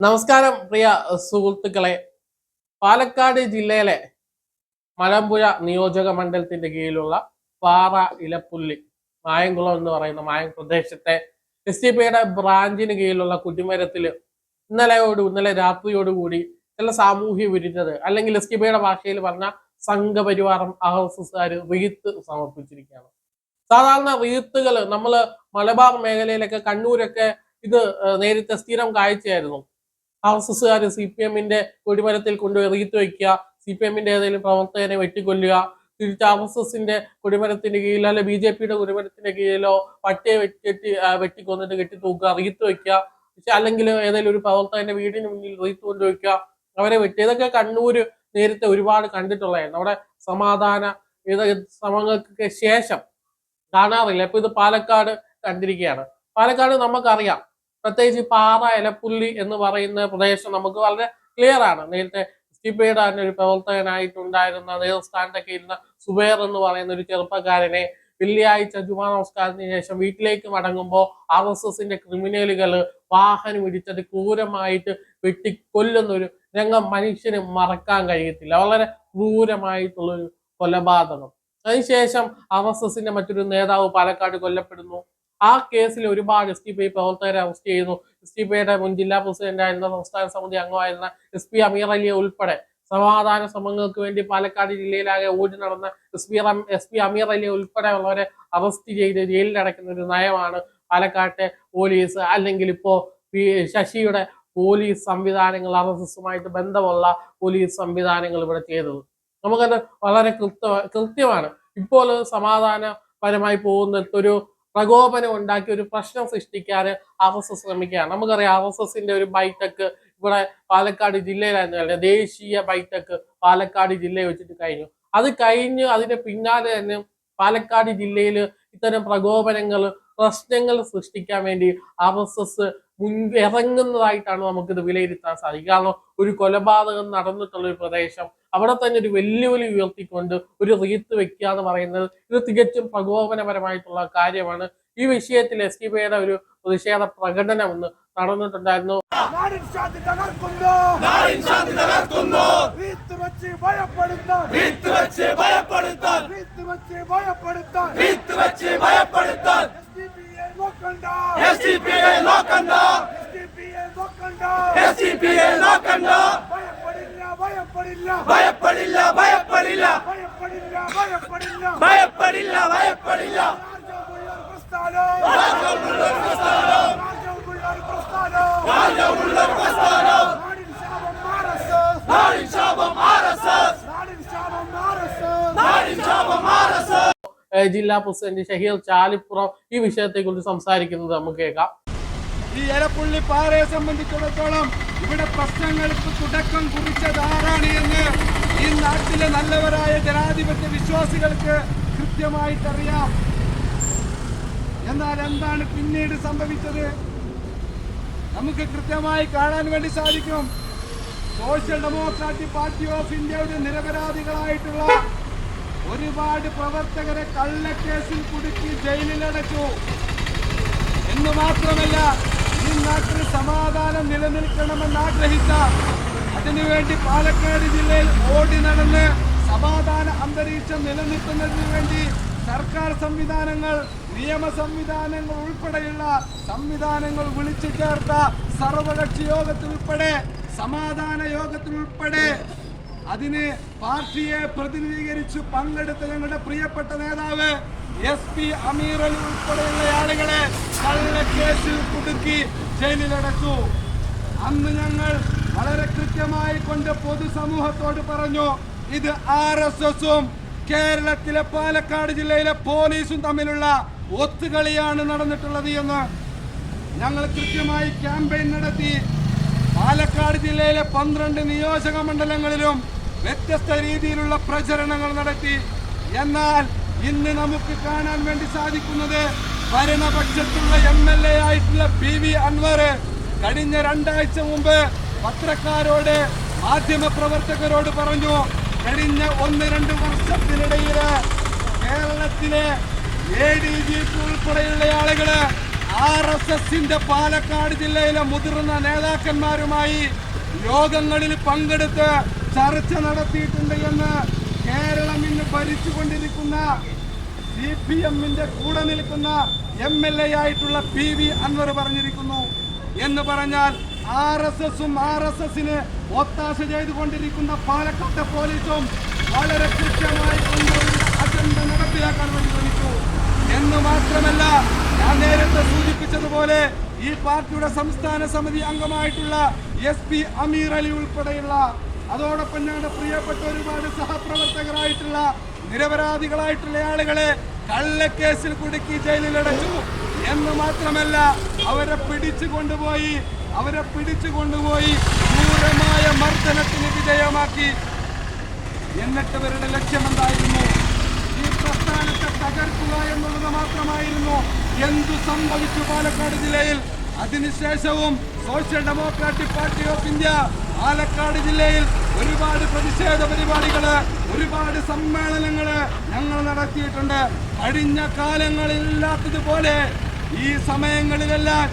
നമസ്കാരം പ്രിയ സുഹൃത്തുക്കളെ. പാലക്കാട് ജില്ലയിലെ മലമ്പുഴ നിയോജക മണ്ഡലത്തിന്റെ കീഴിലുള്ള പാറ ഇലപ്പുല്ലി മായംകുളം എന്ന് പറയുന്ന മായം പ്രദേശത്തെ എസ് ഡി പിയുടെ ബ്രാഞ്ചിന് കീഴിലുള്ള കുറ്റിമരത്തിൽ ഇന്നലെയോട് ഇന്നലെ രാത്രിയോടുകൂടി ചില സാമൂഹ്യ വിരുദ്ധത് അല്ലെങ്കിൽ എസ് ഡി പിയുടെ ഭാഷയിൽ പറഞ്ഞ എസ് എസ്കാർ റീത്ത് സമർപ്പിച്ചിരിക്കുകയാണ്. സാധാരണ റീത്തുകൾ നമ്മൾ മലബാർ മേഖലയിലൊക്കെ കണ്ണൂരൊക്കെ ഇത് നേരത്തെ സ്ഥിരം കാഴ്ചയായിരുന്നു. ആർ എസ് എസ്സുകാർ സി പി എമ്മിന്റെ കൊടിമരത്തിൽ കൊണ്ടുപോയി റീത്ത് വയ്ക്കുക സി പി എമ്മിന്റെ ഏതെങ്കിലും പ്രവർത്തകനെ വെട്ടിക്കൊല്ലുക തിരിച്ച് ആർ എസ് എസിന്റെ കൊടിമരത്തിന്റെ കീഴിലോ അല്ലെ ബി ജെ പിയുടെ കൊടിമരത്തിന്റെ കീഴിലോ പട്ടിയെ വെട്ടി വെട്ടിക്കൊന്നിട്ട് കെട്ടി തൂക്കുക റീത്ത് വയ്ക്കുക അല്ലെങ്കിൽ ഏതെങ്കിലും ഒരു പ്രവർത്തകന്റെ വീടിന് മുന്നിൽ റീത്ത് കൊണ്ടുവയ്ക്കുക അവരെ വെട്ടി. ഇതൊക്കെ കണ്ണൂര് നേരത്തെ ഒരുപാട് കണ്ടിട്ടുള്ളതാണ് അവിടെ സമാധാന ശ്രമങ്ങൾക്കൊക്കെ ശേഷം കാണാറില്ല. ഇപ്പൊ ഇത് പാലക്കാട് കണ്ടിരിക്കുകയാണ്. പാലക്കാട് നമുക്കറിയാം. പ്രത്യേകിച്ച് പാറ ഇലപ്പുള്ളി എന്ന് പറയുന്ന പ്രദേശം നമുക്ക് വളരെ ക്ലിയർ ആണ്. നേരത്തെ സ്റ്റിപ്പയുടെ തന്നെ ഒരു പ്രവർത്തകനായിട്ടുണ്ടായിരുന്ന നേതൃസ്ഥാനത്തൊക്കെ ഇരുന്ന സുബേർ എന്ന് പറയുന്ന ഒരു ചെറുപ്പക്കാരനെ വെള്ളിയാഴ്ച ജുമാ നമസ്കാരത്തിന് ശേഷം വീട്ടിലേക്ക് മടങ്ങുമ്പോൾ ആർ എസ് എസിന്റെ ക്രിമിനലുകൾ വാഹനം ഇടിച്ചത് ക്രൂരമായിട്ട് വെട്ടിക്കൊല്ലുന്ന ഒരു രംഗം മനുഷ്യന് മറക്കാൻ കഴിയത്തില്ല. വളരെ ക്രൂരമായിട്ടുള്ളൊരു കൊലപാതകം. അതിനുശേഷം ആർ എസ് എസിന്റെ മറ്റൊരു നേതാവ് പാലക്കാട് കൊല്ലപ്പെടുന്നു. ആ കേസിൽ ഒരുപാട് എസ് ടി പി പ്രവർത്തകരെ അറസ്റ്റ് ചെയ്യുന്നു. എസ് ടി പിയുടെ മുൻ ജില്ലാ പ്രസിഡന്റ് ആയിരുന്ന സംസ്ഥാന സമിതി അംഗമായിരുന്ന എസ് പി അമീർ അലിയെ ഉൾപ്പെടെ സമാധാന ശ്രമങ്ങൾക്ക് വേണ്ടി പാലക്കാട് ജില്ലയിലാകെ ഓടി നടന്ന S P S P Ameer അലിയെ ഉൾപ്പെടെ ഉള്ളവരെ അറസ്റ്റ് ചെയ്ത് ജയിലിൽ അടയ്ക്കുന്ന ഒരു നയമാണ് പാലക്കാട്ടെ പോലീസ് അല്ലെങ്കിൽ ഇപ്പോ പി ശശിയുടെ പോലീസ് സംവിധാനങ്ങൾ ആർ എസ് എസുമായിട്ട് ബന്ധമുള്ള പോലീസ് സംവിധാനങ്ങൾ ഇവിടെ ചെയ്തത്. നമുക്കത് വളരെ കൃത്യ കൃത്യമാണ്. ഇപ്പോൾ സമാധാനപരമായി പോകുന്ന ഒരു പ്രകോപനം ഉണ്ടാക്കി ഒരു പ്രശ്നം സൃഷ്ടിക്കാൻ ആർ എസ് എസ് ശ്രമിക്കുകയാണ്. നമുക്കറിയാം ആർ എസ് എസിന്റെ ഒരു ബൈറ്റക്ക് ഇവിടെ പാലക്കാട് ജില്ലയിലായിരുന്നു ദേശീയ ബൈറ്റക്ക് പാലക്കാട് ജില്ലയിൽ വെച്ചിട്ട് കഴിഞ്ഞു. അത് കഴിഞ്ഞ് അതിന്റെ പിന്നാലെ തന്നെ പാലക്കാട് ജില്ലയിൽ ഇത്തരം പ്രകോപനങ്ങൾ പ്രശ്നങ്ങൾ സൃഷ്ടിക്കാൻ വേണ്ടി ആർ എസ് എസ് മുൻ ഇറങ്ങുന്നതായിട്ടാണ് നമുക്കിത് വിലയിരുത്താൻ സാധിക്കുക. കാരണം ഒരു കൊലപാതകം നടന്നിട്ടുള്ള ഒരു പ്രദേശം അവിടെ തന്നെ ഒരു വെല്ലുവിളി ഉയർത്തിക്കൊണ്ട് ഒരു റീത്ത് വെക്കുക എന്ന് പറയുന്നത് ഇത് തികച്ചും പ്രകോപനപരമായിട്ടുള്ള കാര്യമാണ്. ഈ വിഷയത്തിൽ എസ് ടി പിയുടെ ഒരു പ്രതിഷേധ പ്രകടനം ഒന്ന് നടന്നിട്ടുണ്ടായിരുന്നു. തകർക്കുന്നു. പിയെ നോക്കണ്ട? ഭയപ്പെടില്ല ഭയപ്പെടില്ല. ഭയപ്പെടില്ല ഭയപ്പെടില്ല. ജില്ലാ പ്രസിഡന്റ് ഷഹീർ ചാലിപ്പുറം ഈ വിഷയത്തെക്കുറിച്ച് സംസാരിക്കുന്നത് നമുക്ക് കേൾക്കാം. ഈ എലപ്പുള്ളി പാറയെ സംബന്ധിച്ചിടത്തോളം ഇവിടെ പ്രശ്നങ്ങൾക്ക് തുടക്കം കുറിച്ചത് ആരാണ് എന്ന് ഈ നാട്ടിലെ നല്ലവരായ ജനാധിപത്യ വിശ്വാസികൾക്ക് കൃത്യമായിട്ടറിയാം. എന്നാൽ എന്താണ് പിന്നീട് സംഭവിച്ചത്? നമുക്ക് കൃത്യമായി കാണാൻ വേണ്ടി സാധിക്കും. സോഷ്യൽ ഡെമോക്രാറ്റിക് പാർട്ടി ഓഫ് ഇന്ത്യയുടെ നിരപരാധികളായിട്ടുള്ള ഒരുപാട് പ്രവർത്തകരെ കള്ളക്കേസിൽ കുടുക്കി ജയിലിലടച്ചു. എന്ന് മാത്രമല്ല നാട്ടിൽ സമാധാനം നിലനിൽക്കണമെന്ന് ആഗ്രഹിച്ച അതിനുവേണ്ടി പാലക്കാട് ജില്ലയിൽ ഓടി നടന്ന് സമാധാന അന്തരീക്ഷം നിലനിർത്തുന്നതിന് വേണ്ടി സർക്കാർ സംവിധാനങ്ങൾ നിയമ സംവിധാനങ്ങൾ ഉൾപ്പെടെയുള്ള സംവിധാനങ്ങൾ വിളിച്ചു ചേർത്ത സർവകക്ഷി യോഗത്തിൽ ഉൾപ്പെടെ സമാധാന യോഗത്തിൽ ഉൾപ്പെടെ അതിന് പാർട്ടിയെ പ്രതിനിധീകരിച്ച് പങ്കെടുത്ത ഞങ്ങളുടെ പ്രിയപ്പെട്ട നേതാവ് എസ് പി അമീർ അലി ഉൾപ്പെടെയുള്ള ആളുകളെ കള്ളക്കേസിൽ കുടുക്കി ജയിലിലടച്ചു. അന്ന് ഞങ്ങൾ വളരെ കൃത്യമായി കൊണ്ട് പൊതുസമൂഹത്തോട് പറഞ്ഞു ഇത് ആർ എസ് എസും കേരളത്തിലെ പാലക്കാട് ജില്ലയിലെ പോലീസും തമ്മിലുള്ള ഒത്തുകളിയാണ് നടന്നിട്ടുള്ളത് എന്ന് ഞങ്ങൾ കൃത്യമായി ക്യാമ്പയിൻ നടത്തി. പാലക്കാട് ജില്ലയിലെ പന്ത്രണ്ട് നിയോജക മണ്ഡലങ്ങളിലും വ്യത്യസ്ത രീതിയിലുള്ള പ്രചരണങ്ങൾ നടത്തി. എന്നാൽ ഇന്ന് നമുക്ക് കാണാൻ വേണ്ടി സാധിക്കുന്നത് ഭരണപക്ഷത്തുള്ള എം എൽ എ ആയിട്ടുള്ള പി വി അൻവർ കഴിഞ്ഞ രണ്ടാഴ്ച മുമ്പ് പത്രക്കാരോട് മാധ്യമ പ്രവർത്തകരോട് പറഞ്ഞു കഴിഞ്ഞ ഒന്ന് രണ്ട് വർഷത്തിനിടയിൽ കേരളത്തിലെ എ ഡി ജി പി ഉൾപ്പെടെയുള്ള ആളുകൾ ആർ എസ് എസിന്റെ പാലക്കാട് ജില്ലയിലെ മുതിർന്ന നേതാക്കന്മാരുമായി യോഗങ്ങളിൽ പങ്കെടുത്ത് ചർച്ച നടത്തിയിട്ടുണ്ട് എന്ന് കേരളം ഇന്ന് ഭരിച്ചുകൊണ്ടിരിക്കുന്ന സി പി എമ്മിന്റെ കൂടെ നിൽക്കുന്ന എം എൽ എ ആയിട്ടുള്ള പി വി അൻവർ പറഞ്ഞിരിക്കുന്നു എന്ന് പറഞ്ഞാൽ ആർ എസ് എസും ആർ എസ് എസിന് ഒത്താശ ചെയ്തുകൊണ്ടിരിക്കുന്ന പാലക്കാട്ടെ പോലീസും വളരെ കൃത്യമായി അജണ്ട നടപ്പിലാക്കാൻ വേണ്ടി ശ്രമിച്ചു. എന്ന് മാത്രമല്ല ഞാൻ നേരത്തെ സൂചിപ്പിച്ചതുപോലെ ഈ പാർട്ടിയുടെ സംസ്ഥാന സമിതി അംഗമായിട്ടുള്ള എസ് പി അമീർ അലി ഉൾപ്പെടെയുള്ള അതോടൊപ്പം ഞങ്ങളുടെ പ്രിയപ്പെട്ട ഒരുപാട് സഹപ്രവർത്തകരായിട്ടുള്ള നിരപരാധികളായിട്ടുള്ള ആളുകളെ കള്ളക്കേസിൽ കുടുക്കി ജയിലിലടച്ചു. എന്ന് മാത്രമല്ല അവരെ പിടിച്ചു കൊണ്ടുപോയി അവരെ പിടിച്ചു കൊണ്ടുപോയി ക്രൂരമായ മർദ്ദനത്തിന് വിധേയമാക്കി. എന്നിട്ട് ഇവരുടെ ലക്ഷ്യം എന്തായിരുന്നു ഈ പ്രസ്ഥാനത്തെ തകർക്കുക എന്നുള്ളത് മാത്രമായിരുന്നു. എന്തു സംഭവിച്ചു പാലക്കാട് ജില്ലയിൽ? അതിനുശേഷവും social democratic party of India Palakkad ജില്ലയിൽ ഒരുപാട് പ്രതിഷേധ പരിപാടികൾ ഒരുപാട് സമ്മേളനങ്ങൾ ഞങ്ങൾ നടത്തിയിട്ടുണ്ട്. കഴിഞ്ഞ കാലങ്ങളിൽ ഇല്ലാത്തതുപോലെ ഈ സമയങ്ങളിലെല്ലാം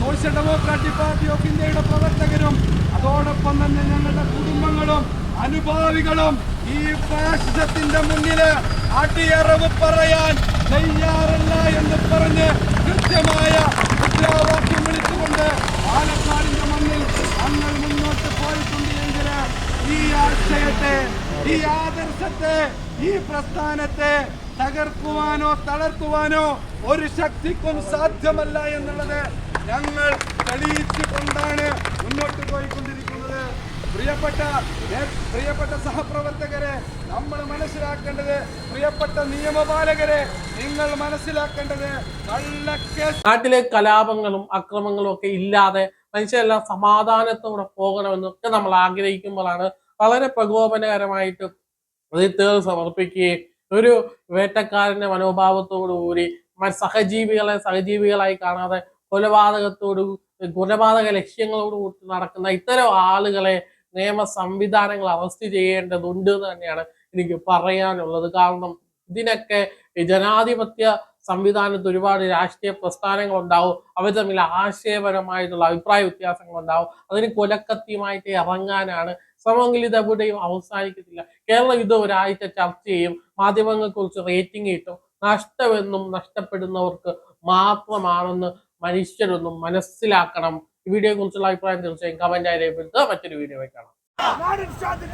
സോഷ്യൽ ഡെമോക്രാറ്റിക് പാർട്ടി ഓഫ് ഇന്ത്യയുടെ പ്രവർത്തകരും അതോടൊപ്പം തന്നെ ഞങ്ങളുടെ കുടുംബങ്ങളും അനുഭാവികളും ഈ ഫാഷിസത്തിന്റെ മുന്നിൽ അടിയറവ് പറയാൻ തയ്യാറല്ല എന്ന് പറഞ്ഞ് കൃത്യമായ മുദ്രാവാക്യം വിളിച്ചുകൊണ്ട് പാലക്കാടിന്റെ മണ്ണിൽ ഞങ്ങൾ മുന്നോട്ട് പോയിട്ടുണ്ട് എങ്കിൽ ഈ ആശയത്തെ ഈ ആദർശത്തെ ഈ പ്രസ്ഥാനത്തെ തകർക്കുവാനോ തളർത്തുവാനോ ഒരു ശക്തിക്കും സാധ്യമല്ല എന്നുള്ളത് ഞങ്ങൾ തെളിയിച്ചുകൊണ്ടാണ് മുന്നോട്ട് പോയിക്കൊണ്ടിരിക്കുന്നത്. പ്രിയപ്പെട്ട പ്രിയപ്പെട്ട സഹപ്രവർത്തകരെ നമ്മൾ മനസ്സിലാക്കേണ്ടത് പ്രിയപ്പെട്ട നിയമപാലകരെ നിങ്ങൾ മനസ്സിലാക്കേണ്ടത് നല്ല നാട്ടിലെ കലാപങ്ങളും അക്രമങ്ങളും ഒക്കെ ഇല്ലാതെ മനുഷ്യരെല്ലാം സമാധാനത്തോടെ പോകണമെന്നൊക്കെ നമ്മൾ ആഗ്രഹിക്കുമ്പോഴാണ് വളരെ പ്രകോപനകരമായിട്ട് പ്രതിത്തുകൾ സമർപ്പിക്കുകയും ഒരു വേട്ടക്കാരന്റെ മനോഭാവത്തോടു കൂടി സഹജീവികളെ സഹജീവികളായി കാണാതെ കൊലപാതകത്തോടു കൊലപാതക ലക്ഷ്യങ്ങളോട് കൂടി നടക്കുന്ന ഇത്തരം ആളുകളെ നിയമ സംവിധാനങ്ങൾ അറസ്റ്റ് ചെയ്യേണ്ടതുണ്ട് എന്ന് തന്നെയാണ് എനിക്ക് പറയാനുള്ളത്. കാരണം ഇതിനൊക്കെ ജനാധിപത്യ സംവിധാനത്ത് ഒരുപാട് രാഷ്ട്രീയ പ്രസ്ഥാനങ്ങൾ ഉണ്ടാവും അവർ തമ്മിൽ ആശയപരമായിട്ടുള്ള അഭിപ്രായ വ്യത്യാസങ്ങൾ ഉണ്ടാവും അതിന് കൊലക്കത്തിയുമായിട്ട് ഇറങ്ങാനാണ്. ശ്രമമെങ്കിൽ ഇത് എവിടെയും അവസാനിക്കത്തില്ല. കേരളം ഇത് ഒരാഴ്ച ചർച്ച ചെയ്യും. മാധ്യമങ്ങളെക്കുറിച്ച് റേറ്റിംഗ് കിട്ടും നഷ്ടമെന്നും നഷ്ടപ്പെടുന്നവർക്ക് മാത്രമാണെന്ന് മനുഷ്യരൊന്നും മനസ്സിലാക്കണം. ഈ വീഡിയോയെ കുറിച്ചുള്ള അഭിപ്രായം തീർച്ചയായും കമന്റ് ആയി രേഖപ്പെടുത്തുക. മറ്റൊരു വീഡിയോ കാണാം. ഭയപ്പെടില്ല ശാന്തി